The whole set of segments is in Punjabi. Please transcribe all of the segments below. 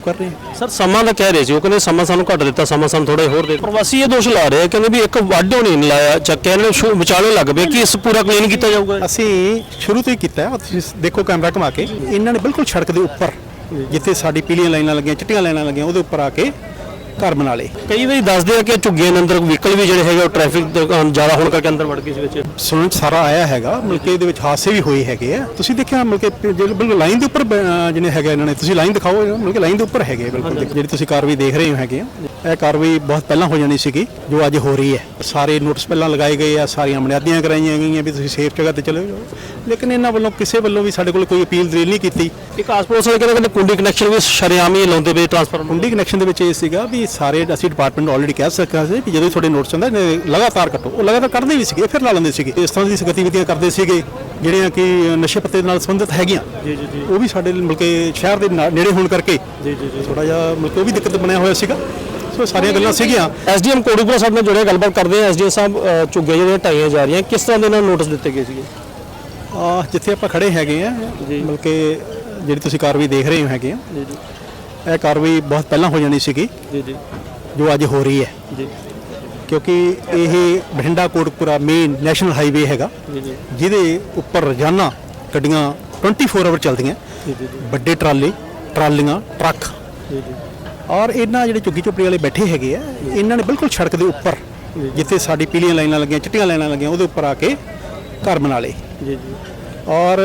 ਕਰ ਰਹੇ ਹਾਂ ਸਰ ਸਮਾਂ ਦਾ ਕਹਿ ਰਹੇ ਸੀ ਉਹ ਕਹਿੰਦੇ ਸਮਾਂ ਸਾਨੂੰ ਘੱਟ ਦਿੱਤਾ ਸਮਾਂ ਸਾਨੂੰ ਥੋੜਾ ਹੋਰ ਦੇ। ਪ੍ਰਵਾਸੀ ਇਹ ਦੋਸ਼ ਲਾ ਰਹੇ ਆ ਕਹਿੰਦੇ ਵੀ ਇੱਕ ਵਾਢੋ ਨਹੀਂ ਲਾਇਆ ਚੱਕਿਆ ਇਹਨਾਂ ਨੂੰ ਸ਼ੂ- ਵਿਚਾਲੇ ਲੱਗ ਪਏ ਕਿ ਇਸ ਪੂਰਾ ਕਲੀਨ ਕੀਤਾ ਜਾਊਗਾ ਅਸੀਂ ਸ਼ੁਰੂ ਤੋਂ ਹੀ ਕੀਤਾ ਹੈ ਤੁਸੀਂ ਦੇਖੋ ਕੈਮਰਾ ਘੁਮਾ ਕੇ ਇਹਨਾਂ ਨੇ ਬਿਲਕੁਲ ਸੜਕ ਦੇ ਉੱਪਰ ਜਿੱਥੇ ਸਾਡੀ ਪੀਲੀਆਂ ਲਾਈਨਾਂ ਲੱਗੀਆਂ ਚਿੱਟੀਆਂ ਲਾਈਨਾਂ ਲੱਗੀਆਂ ਉਹਦੇ ਉੱਪਰ ਆ ਕੇ ਘਰ ਬਣਾ ਲਏ। ਕਈ ਵਾਰੀ ਦੱਸਦੇ ਆ ਕਿ ਝੁੱਗੀਆਂ ਦੇ ਅੰਦਰ ਵਹੀਕਲ ਵੀ ਜਿਹੜੇ ਹੈਗੇ ਉਹ ਟ੍ਰੈਫਿਕ ਜ਼ਿਆਦਾ ਹੋਣ ਕਰਕੇ ਅੰਦਰ ਵੜ ਗਏ ਸੀ ਵਿੱਚ। 'ਚ ਸਾਰਾ ਆਇਆ ਹੈਗਾ ਮਤਲਬ ਇਹਦੇ ਵਿੱਚ ਹਾਦਸੇ ਵੀ ਹੋਏ ਹੈਗੇ ਆ। ਤੁਸੀਂ ਦੇਖਿਆ ਮਤਲਬ ਕਿ ਜਿਹੜੇ ਬਿਲਕੁਲ ਲਾਈਨ ਦੇ ਉੱਪਰ ਜਿਹਨੇ ਹੈਗਾ ਇਹਨਾਂ ਨੇ ਤੁਸੀਂ ਲਾਈਨ ਦਿਖਾਓ ਮਤਲਬ ਕਿ ਲਾਈਨ ਦੇ ਉੱਪਰ ਹੈਗੇ ਬਿਲਕੁਲ। ਜਿਹੜੀ ਤੁਸੀਂ ਕਾਰਵਾਈ ਦੇਖ ਰਹੇ ਹੋ ਹੈਗੇ ਆ ਇਹ ਕਾਰਵਾਈ ਬਹੁਤ ਪਹਿਲਾਂ ਹੋ ਜਾਣੀ ਸੀਗੀ ਜੋ ਅੱਜ ਹੋ ਰਹੀ ਹੈ। ਸਾਰੇ ਨੋਟਿਸ ਪਹਿਲਾਂ ਲਗਾਏ ਗਏ ਆ ਸਾਰੀਆਂ ਬੁਨਿਆਦੀਆਂ ਕਰਾਈਆਂ ਗਈਆਂ ਵੀ ਤੁਸੀਂ ਸੇਫ ਜਗ੍ਹਾ ਤੇ ਚਲੇ ਜਾਓ। ਲੇਕਿਨ ਇਹਨਾਂ ਵੱਲੋਂ ਕਿਸੇ ਵੱਲੋਂ ਵੀ ਸਾਡੇ ਕੋਲ ਕੋਈ ਅਪੀਲ ਦਲੀਲ ਨਹੀਂ ਕੀਤੀ। ਇੱਕ ਆਸਪੜੋਸ ਵਾਲੇ ਕਹਿੰਦੇ ਕਹਿੰਦੇ ਕੁੰਡੀ ਕਨੈਕਸ਼ਨ ਵੀ ਸ਼ਰੇਆਮੀ ਲਾਉਂਦੇ ਪਏ ਟ੍ਰਾਂਸਫਾਰਮਰ ਕੁੰਡੀ ਕਨੈਕਸ਼ਨ ਦੇ ਵਿੱਚ ਇਹ ਸੀਗਾ ਵੀ ਸਾਰੇ ਅਸੀਂ ਡਿਪਾਰਟਮੈਂਟ ਆਲਰੇਡੀ ਕਹਿ ਸਕਿਆ ਸੀ ਕਿ ਜਦੋਂ ਤੁਹਾਡੇ ਨੋਟਿਸ ਹੁੰਦਾ ਇਹਨੇ ਲਗਾਤਾਰ ਕੱਟੋ। ਉਹ ਲਗਾਤਾਰ ਕੱਢਦੇ ਵੀ ਸੀਗੇ ਫਿਰ ਲਾ ਲੈਂਦੇ ਸੀਗੇ। ਇਸ ਤਰ੍ਹਾਂ ਦੀ ਗਤੀਵਿਧੀਆਂ ਕਰਦੇ ਸੀਗੇ ਜਿਹੜੀਆਂ ਕਿ ਨਸ਼ੇ ਪੱਤੇ ਨਾਲ ਸੰਬੰਧਿਤ ਹੈਗੀਆਂ। ਜੀ ਜੀ ਜੀ। ਉਹ ਵੀ ਸਾਡੇ ਮਤਲਬ ਕਿ ਸ਼ਹਿਰ ਦੇ ਨੇੜੇ ਹੋਣ ਕਰਕੇ ਜੀ ਜੀ ਜੀ ਥੋੜਾ ਜਿਹਾ ਮਤਲਬ ਕਿ ਉਹ ਵੀ ਦਿੱਕਤ ਬਣਿਆ ਹੋਇਆ ਸੀਗਾ। ਸੋ ਸਾਰੀਆਂ ਗੱਲਾਂ ਸੀਗੀਆਂ। ਐਸਡੀਐਮ ਕੋੜੂਪੁਰਾ ਸਾਹਿਬ ਨਾਲ ਜੁੜੇ ਗੱਲਬਾਤ ਕਰਦੇ ਆ ਐਸਡੀਐਮ ਸਾਹਿਬ ਝੁੱਗੇ ਜਿਹੜੇ ਢਾਈਆਂ ਜਾ ਰਹੀਆਂ ਕਿਸ ਤਰ੍ਹਾਂ ਦੇ ਨਾਲ ਨੋਟਿਸ ਦਿੱਤੇ ਗਏ ਸੀਗੇ? ਆ ਜਿੱਥੇ ਆਪਾਂ ਖੜੇ ਹੈਗੇ ਆ ਮਤਲਬ ਕਿ ਜਿਹੜੀ ਤੁਸੀਂ ਕਾਰਵਾਈ ਦੇਖ ਰਹੇ ਹੋ ਹੈਗੇ ਆ ਜੀ ਜੀ। ਇਹ ਕਾਰਵਾਈ ਬਹੁਤ ਪਹਿਲਾਂ ਹੋ ਜਾਣੀ ਸੀਗੀ। ਜੀ ਜੀ। ਜੋ ਅੱਜ ਹੋ ਰਹੀ ਹੈ। ਜੀ। ਕਿਉਂਕਿ ਇਹ Bathinda Kotkapura main national highway ਹੈਗਾ। ਜੀ ਜੀ। ਜਿਹਦੇ ਉੱਪਰ ਰੋਜ਼ਾਨਾ ਗੱਡੀਆਂ 24 ਆਵਰ ਚੱਲਦੀਆਂ। ਜੀ ਜੀ ਵੱਡੇ ਟਰਾਲੇ ਟਰਾਲੀਆਂ ਟਰੱਕ। ਜੀ ਜੀ। ਔਰ ਇਹਨਾਂ ਜਿਹੜੇ ਝੁੱਗੀ ਝੋਪੜੀ ਵਾਲੇ ਬੈਠੇ ਹੈਗੇ ਆ ਇਹਨਾਂ ਨੇ ਬਿਲਕੁਲ ਸੜਕ ਦੇ ਉੱਪਰ ਜਿੱਥੇ ਸਾਡੀ ਪੀਲੀਆਂ ਲਾਈਨਾਂ ਲੱਗੀਆਂ ਚਿੱਟੀਆਂ ਲਾਈਨਾਂ ਲੱਗੀਆਂ ਉਹਦੇ ਉੱਪਰ ਆ ਕੇ ਘਰ ਬਣਾ ਲਏ ਜੀ ਜੀ। ਔਰ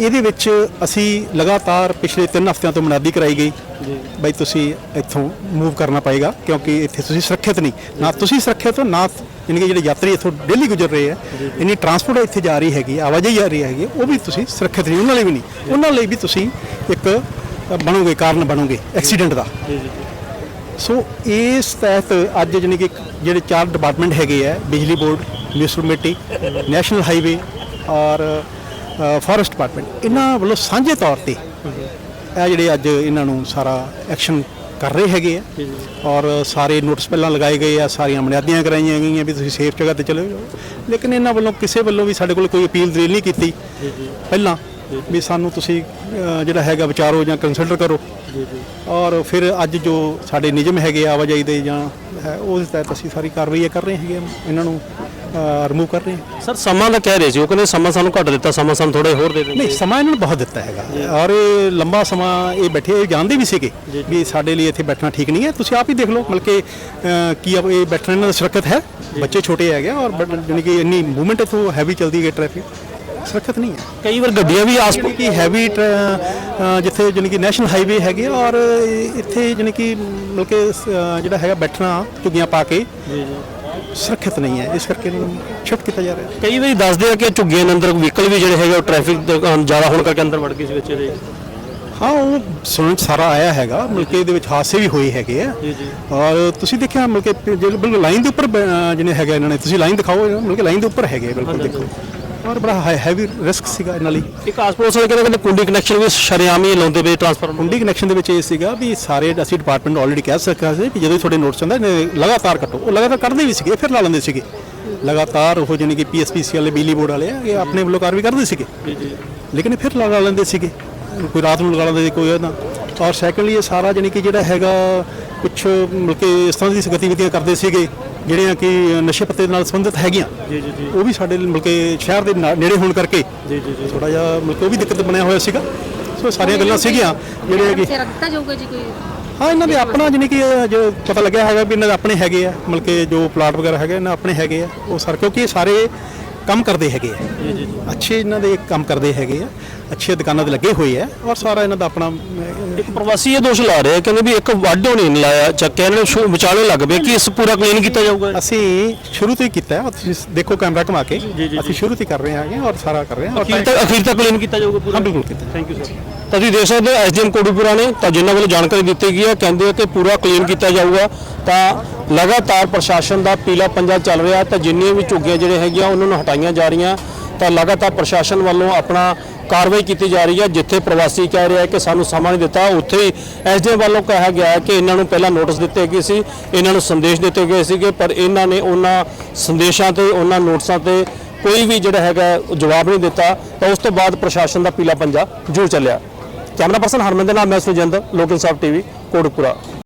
ਇਹਦੇ ਵਿੱਚ ਅਸੀਂ ਲਗਾਤਾਰ ਪਿਛਲੇ 3 ਹਫ਼ਤਿਆਂ ਤੋਂ ਮਨਾਦੀ ਕਰਾਈ ਗਈ। ਜੀ। ਬਈ ਤੁਸੀਂ ਇੱਥੋਂ ਮੂਵ ਕਰਨਾ ਪਏਗਾ ਕਿਉਂਕਿ ਇੱਥੇ ਤੁਸੀਂ ਸੁਰੱਖਿਅਤ ਨਹੀਂ। ਨਾ ਤੁਸੀਂ ਸੁਰੱਖਿਅਤ ਹੋ ਨਾ ਯਾਨੀ ਕਿ ਜਿਹੜੇ ਯਾਤਰੀ ਇੱਥੋਂ ਡੇਲੀ ਗੁਜ਼ਰ ਰਹੇ ਆ ਇੰਨੀ ਟਰਾਂਸਪੋਰਟ ਇੱਥੇ ਜਾ ਰਹੀ ਹੈਗੀ ਆਵਾਜਾਈ ਜਾ ਰਹੀ ਹੈਗੀ ਉਹ ਵੀ ਤੁਸੀਂ ਸੁਰੱਖਿਅਤ ਨਹੀਂ ਉਹਨਾਂ ਲਈ ਵੀ ਨਹੀਂ। ਉਹਨਾਂ ਲਈ ਵੀ ਤੁਸੀਂ ਇੱਕ ਬਣੋਗੇ ਕਾਰਨ ਬਣੋਗੇ ਐਕਸੀਡੈਂਟ ਦਾ। ਜੀ ਜੀ ਸੋ ਇਸ ਤਹਿਤ ਅੱਜ ਜਾਣੀ ਕਿ ਜਿਹੜੇ ਚਾਰ ਡਿਪਾਰਟਮੈਂਟ ਹੈਗੇ ਆ ਬਿਜਲੀ ਬੋਰਡ ਮਿਊਨਿਸਪੈਲਿਟੀ ਨੈਸ਼ਨਲ ਹਾਈਵੇ ਔਰ ਫੋਰੈਸਟ ਡਿਪਾਰਟਮੈਂਟ। ਇਹਨਾਂ ਵੱਲੋਂ ਸਾਂਝੇ ਤੌਰ ਤੇ ਇਹ ਜਿਹੜੇ ਅੱਜ ਇਹਨਾਂ ਨੂੰ ਸਾਰਾ ਐਕਸ਼ਨ ਕਰ ਰਹੇ ਹੈਗੇ ਆ ਔਰ ਸਾਰੇ ਨੋਟਿਸ ਪਹਿਲਾਂ ਲਗਾਏ ਗਏ ਆ ਸਾਰੀਆਂ ਬੁਨਿਆਦੀਆਂ ਕਰਾਈਆਂ ਗਈਆਂ ਵੀ ਤੁਸੀਂ ਸੇਫ ਜਗ੍ਹਾ ਤੇ ਚਲੇ ਜਾਓ। ਲੇਕਿਨ ਇਹਨਾਂ ਵੱਲੋਂ ਕਿਸੇ ਵੱਲੋਂ ਵੀ ਸਾਡੇ ਕੋਲ ਕੋਈ ਅਪੀਲ ਦਲੀਲ ਨਹੀਂ ਕੀਤੀ। ਪਹਿਲਾਂ ਵੀ ਸਾਨੂੰ ਤੁਸੀਂ ਜਿਹੜਾ ਹੈਗਾ ਵਿਚਾਰੋ ਜਾਂ ਕੰਸਲਟ ਕਰੋ। ਔਰ ਫਿਰ ਅੱਜ ਜੋ ਸਾਡੇ ਨਿਯਮ ਹੈਗੇ ਆ ਆਵਾਜਾਈ ਦੇ ਜਾਂ ਉਸ ਤਹਿਤ ਅਸੀਂ ਸਾਰੀ ਕਾਰਵਾਈ ਕਰ ਰਹੇ ਹੈਗੇ ਇਹਨਾਂ ਨੂੰ ਰਿਮੂਵ ਕਰ ਰਹੇ ਹਾਂ। ਸਰ ਸਮਾਂ ਦਾ ਕਹਿ ਰਹੇ ਸੀ ਉਹ ਕਹਿੰਦੇ ਸਮਾਂ ਸਾਨੂੰ ਘੱਟ ਦਿੱਤਾ ਸਮਾਂ ਸਾਨੂੰ ਥੋੜਾ ਹੋਰ ਦੇ ਦਿੰਦੇ। ਨਹੀਂ ਸਮਾਂ ਇਹਨਾਂ ਨੂੰ ਬਹੁਤ ਦਿੱਤਾ ਹੈਗਾ। ਔਰ ਇਹ ਲੰਬਾ ਸਮਾਂ ਇਹ ਬੈਠੇ ਇਹ ਜਾਣਦੇ ਵੀ ਸੀਗੇ ਵੀ ਸਾਡੇ ਲਈ ਇੱਥੇ ਬੈਠਣਾ ਠੀਕ ਨਹੀਂ ਹੈ। ਤੁਸੀਂ ਆਪ ਹੀ ਦੇਖ ਲਓ ਮਤਲਬ ਕਿ ਇਹ ਬੈਠਣਾ ਇਹਨਾਂ ਦਾ ਸੁਰੱਖਿਅਤ ਹੈ। ਬੱਚੇ ਛੋਟੇ ਹੈਗੇ ਔਰ ਜਾਣੀ ਕਿ ਇੰਨੀ ਮੂਵਮੈਂਟ ਇਥੋਂ ਹੈਵੀ ਚੱਲਦੀ ਹੈ ਟ੍ਰੈਫਿਕ ਸੁਰੱਖਿਅਤ ਨਹੀਂ ਹੈ। ਕਈ ਵਾਰ ਗੱਡੀਆਂ ਵੀ ਆਸ ਜਿਹੜੀ ਕਿ ਹੈਵੀ ਜਿੱਥੇ ਜਾਣੀ ਕਿ ਨੈਸ਼ਨਲ ਹਾਈਵੇ ਹੈਗੇ ਔਰ ਇੱਥੇ ਜਾਣੀ ਕਿ ਮਤਲਬ ਕਿ ਜਿਹੜਾ ਹੈਗਾ ਬੈਠਣਾ ਝੁੱਗੀਆਂ ਪਾ ਕੇ। ਜੀ ਜੀ। ਸੁਰੱਖਿਅਤ ਨਹੀਂ ਹੈ। ਇਸ ਕਰਕੇ ਇਹਨਾਂ ਨੂੰ ਸ਼ਿਫਟ ਕੀਤਾ ਜਾ ਰਿਹਾ। ਹੈ ਕਈ ਵਾਰੀ ਦੱਸਦੇ ਆ ਕਿ ਝੁੱਗੀਆਂ ਦੇ ਅੰਦਰ ਵਹੀਕਲ ਵੀ ਜਿਹੜੇ ਹੈਗੇ ਉਹ ਟ੍ਰੈਫਿਕ ਜ਼ਿਆਦਾ ਹੋਣ ਕਰਕੇ ਅੰਦਰ ਵੜ ਗਏ ਸੀ ਵਿੱਚ ਇਹਦੇ। ਹਾਂ ਉਹ ਸੁਣਨ ਸਾਰਾ ਆਇਆ ਹੈਗਾ। ਮਤਲਬ ਕਿ ਇਹਦੇ ਵਿੱਚ ਹਾਦਸੇ ਵੀ ਹੋਏ ਹੈਗੇ ਆ। ਜੀ ਜੀ। ਔਰ ਤੁਸੀਂ ਦੇਖਿਆ ਮਤਲਬ ਕਿ ਜਿਹੜੇ ਬਿਲਕੁਲ ਲਾਈਨ ਦੇ ਉੱਪਰ ਜਿਹਨੇ ਹੈਗਾ ਇਹਨਾਂ ਨੇ ਤੁਸੀਂ ਲਾਈਨ ਦਿਖਾਓ ਮਤਲਬ ਕਿ ਲਾਈਨ ਦੇ ਉੱਪਰ ਹੈਗੇ ਬਿਲਕੁਲ ਦੇਖੋ। ਔਰ ਬੜਾ ਹੈਵੀ ਰਿਸਕ ਸੀਗਾ ਇਹਨਾਂ ਲਈ। ਇੱਕ ਆਸਪੜੋਸ ਵਾਲੇ ਕਹਿੰਦੇ ਕਹਿੰਦੇ ਕੁੰਡੀ ਕਨੈਕਸ਼ਨ ਵੀ ਸ਼ਰੇਆਮੀ ਲਾਉਂਦੇ ਪਏ ਟ੍ਰਾਂਸਫਾਰਮਰ ਕੁੰਡੀ ਕਨੈਕਸ਼ਨ ਦੇ ਵਿੱਚ ਇਹ ਸੀਗਾ ਵੀ ਸਾਰੇ ਅਸੀਂ ਡਿਪਾਰਟਮੈਂਟ ਆਲਰੇਡੀ ਕਹਿ ਸਕਿਆ ਸੀ ਕਿ ਜਦੋਂ ਤੁਹਾਡੇ ਨੋਟਿਸ ਇਹਨੇ ਲਗਾਤਾਰ ਕੱਟੋ। ਉਹ ਲਗਾਤਾਰ ਕੱਢਦੇ ਵੀ ਸੀਗੇ ਫਿਰ ਲਾ ਲੈਂਦੇ ਸੀਗੇ। ਲਗਾਤਾਰ ਉਹ ਜਾਣੀ ਕਿ ਪੀਐਸਪੀਸੀ ਵਾਲੇ ਬਿਜਲੀ ਬੋਰਡ ਵਾਲੇ ਆ ਇਹ ਆਪਣੇ ਵੱਲੋਂ ਕਾਰਵਾਈ ਕਰਦੇ ਸੀਗੇ। ਲੇਕਿਨ ਫਿਰ ਲਗਾ ਲੈਂਦੇ ਸੀਗੇ। ਕੋਈ ਰਾਤ ਨੂੰ ਲਗਾ ਲੈਂਦੇ ਸੀ ਕੋਈ ਉਹਦਾ ਔਰ ਸੈਕੰਡਲੀ ਇਹ ਸਾਰਾ ਜਾਣੀ ਕਿ ਜਿਹੜਾ ਹੈਗਾ ਕੁਝ ਮਤਲਬ ਕਿ ਇਸ ਤਰ੍ਹਾਂ ਦੀ ਗਤੀਵਿਧੀਆਂ ਕਰਦੇ ਸੀਗੇ। ਜਿਹੜੀਆਂ ਕਿ ਨਸ਼ੇ ਪੱਤੇ ਨਾਲ ਸੰਬੰਧਿਤ ਹੈਗੀਆਂ ਜੀ ਜੀ ਜੀ। ਉਹ ਵੀ ਸਾਡੇ ਮਤਲਬ ਕਿ ਸ਼ਹਿਰ ਦੇ ਨੇੜੇ ਹੋਣ ਕਰਕੇ ਜੀ ਜੀ ਜੀ ਥੋੜਾ ਜਿਹਾ ਮਤਲਬ ਕਿ ਉਹ ਵੀ ਦਿੱਕਤ ਬਣਿਆ ਹੋਇਆ ਸੀਗਾ। ਸੋ ਸਾਰੀਆਂ ਗੱਲਾਂ ਸੀਗੀਆਂ ਜਿਹੜੀਆਂ ਕਿ ਸਿਰ ਦਿੱਤਾ ਜਾਊਗਾ ਜੀ ਕੋਈ? ਹਾਂ ਇਹਨਾਂ ਦੇ ਆਪਣਾ ਜਾਣੀ ਕਿ ਜੋ ਪਤਾ ਲੱਗਿਆ ਹੈਗਾ ਵੀ ਇਹਨਾਂ ਦੇ ਆਪਣੇ ਹੈਗੇ ਆ ਮਤਲਬ ਕਿ ਜੋ ਪਲਾਟ ਵਗੈਰਾ ਹੈਗੇ ਇਹਨਾਂ ਆਪਣੇ ਹੈਗੇ ਆ। ਉਹ ਸਰ ਕਿਉਂਕਿ ਇਹ ਸਾਰੇ ਕੰਮ ਕਰਦੇ ਹੈਗੇ ਆ। ਜੀ ਜੀ ਅੱਛੇ ਇਹਨਾਂ ਦੇ ਕੰਮ ਕਰਦੇ ਹੈਗੇ ਆ। ਅੱਛੇ ਦੁਕਾਨਾਂ ਤੇ ਲੱਗੇ ਹੋਏ ਆ ਔਰ ਸਾਰਾ ਇਹਨਾਂ ਦਾ ਆਪਣਾ ਇੱਕ ਪ੍ਰਵਾਸੀ ਇਹ ਦੋਸ਼ ਲਾ ਰਹੇ ਕਹਿੰਦੇ ਵੀ ਇੱਕ ਵਾਢੋ ਨਹੀਂ ਲਾਇਆ ਚੱਕਿਆ ਇਹਨਾਂ ਨੂੰ ਵਿਚਾਲੇ ਲੱਗ ਪਏ ਕਿ ਇਸ ਪੂਰਾ ਕਲੀਨ ਕੀਤਾ ਜਾਊਗਾ ਅਸੀਂ ਸ਼ੁਰੂ ਤੋਂ ਹੀ ਕੀਤਾ ਹੈ ਤੁਸੀਂ ਦੇਖੋ ਕੈਮਰਾ ਘੁਮਾ ਕੇ। ਅਸੀਂ ਸ਼ੁਰੂ ਤੋਂ ਹੀ ਕਰ ਰਹੇ ਹੈਗੇ ਔਰ ਸਾਰਾ ਕਰ ਰਹੇ ਹਾਂ। ਔਰ ਅਖੀਰ ਤੱਕ ਅਖੀਰ ਤੱਕ ਕਲੀਨ ਕੀਤਾ ਜਾਊਗਾ ਪੂਰਾ। ਹਾਂ ਬਿਲਕੁਲ ਕੀਤਾ। ਥੈਂਕ ਯੂ ਸਰ ਤਾਂ ਤੁਸੀਂ ਦੇਖ ਸਕਦੇ ਹੋ ਐਸਡੀਐਮ ਕੋੜੂਪੁਰਾ ਨੇ ਤਾਂ ਜਿਨ੍ਹਾਂ ਵੱਲੋਂ ਜਾਣਕਾਰੀ ਦਿੱਤੀ ਗਈ ਹੈ, ਕਹਿੰਦੇ ਆ ਕਿ ਪੂਰਾ ਕਲੀਨ ਕੀਤਾ ਜਾਊਗਾ। ਤਾਂ ਲਗਾਤਾਰ ਪ੍ਰਸ਼ਾਸਨ ਦਾ ਪੀਲਾ ਪੰਜਾ ਚੱਲ ਰਿਹਾ ਤਾਂ ਜਿੰਨੀਆਂ ਵੀ ਝੁੱਗੀਆਂ ਜਿਹੜੇ ਹੈਗੀਆਂ, ਉਹਨਾਂ ਨੂੰ ਹਟਾਈਆਂ ਜਾ ਰਹੀਆਂ। ਤਾਂ ਲਗਾਤਾਰ ਪ੍ਰਸ਼ਾਸਨ ਵੱਲੋਂ ਆਪਣਾ ਕਾਰਵਾਈ ਕੀਤੀ ਜਾ ਰਹੀ ਹੈ, ਜਿੱਥੇ ਪ੍ਰਵਾਸੀ ਕਹਿ ਰਿਹਾ ਕਿ ਸਾਨੂੰ ਸਮਾਂ ਨਹੀਂ ਦਿੱਤਾ। ਉੱਥੇ ਹੀ ਐਸਡੀਐਮ ਵੱਲੋਂ ਕਿਹਾ ਗਿਆ ਕਿ ਇਹਨਾਂ ਨੂੰ ਪਹਿਲਾਂ ਨੋਟਿਸ ਦਿੱਤੇ ਗਏ ਸੀ, ਇਹਨਾਂ ਨੂੰ ਸੰਦੇਸ਼ ਦਿੱਤੇ ਗਏ ਸੀਗੇ, ਪਰ ਇਹਨਾਂ ਨੇ ਉਹਨਾਂ ਸੰਦੇਸ਼ਾਂ ਤੇ, ਉਹਨਾਂ ਨੋਟਿਸਾਂ ਤੇ ਕੋਈ ਵੀ ਜਿਹੜਾ ਹੈਗਾ ਜਵਾਬ ਨਹੀਂ ਦਿੱਤਾ। ਤਾਂ ਉਸ ਤੋਂ ਬਾਅਦ ਪ੍ਰਸ਼ਾਸਨ ਦਾ ਪੀਲਾ ਪੰਜਾ ਜੁੜ ਚੱਲਿਆ। ਕੈਮਰਾ ਪਰਸਨ ਹਰਮਿੰਦਰ ਦੇ ਨਾਲ ਮੈਂ ਸੁਜਿੰਦਰ ਲੋਕ ਇਨਸਾਫ ਟੀਵੀ ਕੋਟਕਪੂਰਾ।